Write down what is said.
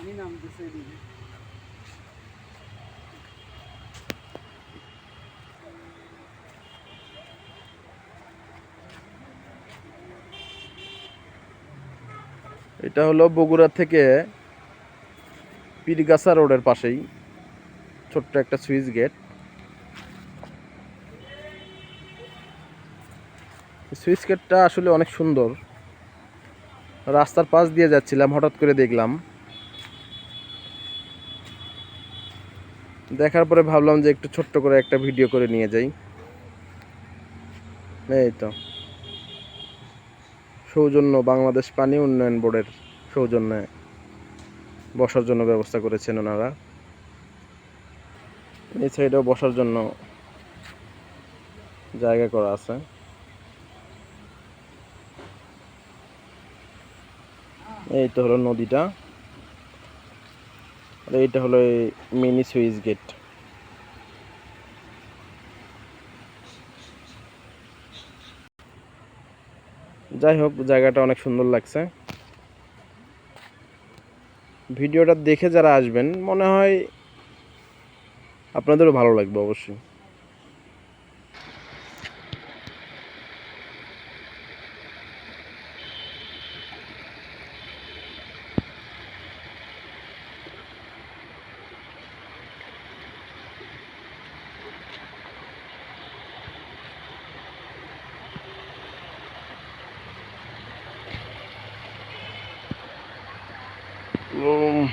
পানি নামতেছে এদিকে। এটা হলো বগুড়া থেকে পীরগাছা রোডের পাশেই, ছোট্ট একটা সুইচ গেট। সুইচ গেটটা আসলে অনেক সুন্দর। রাস্তার পাশ দিয়ে যাচ্ছিলাম, হঠাৎ করে দেখলাম। দেখার পরে ভাবলাম যে একটু ছোট্ট করে একটা ভিডিও করে নিয়ে যাই। এই তো। সৌজন্য বাংলাদেশ পানি উন্নয়ন বোর্ডের সৌজন্যে বসার জন্য ব্যবস্থা করেছেন ওনারা। এই সাইডেও বসার জন্য জায়গা করা আছে। এই তো হলো নদীটা। আর এইটা হলো মিনি সুইচ গেট। যাই হোক, জায়গাটা অনেক সুন্দর লাগছে। ভিডিওটা দেখে যারা আসবেন, মনে হয় আপনাদেরও ভালো লাগবে অবশ্যই। Hello.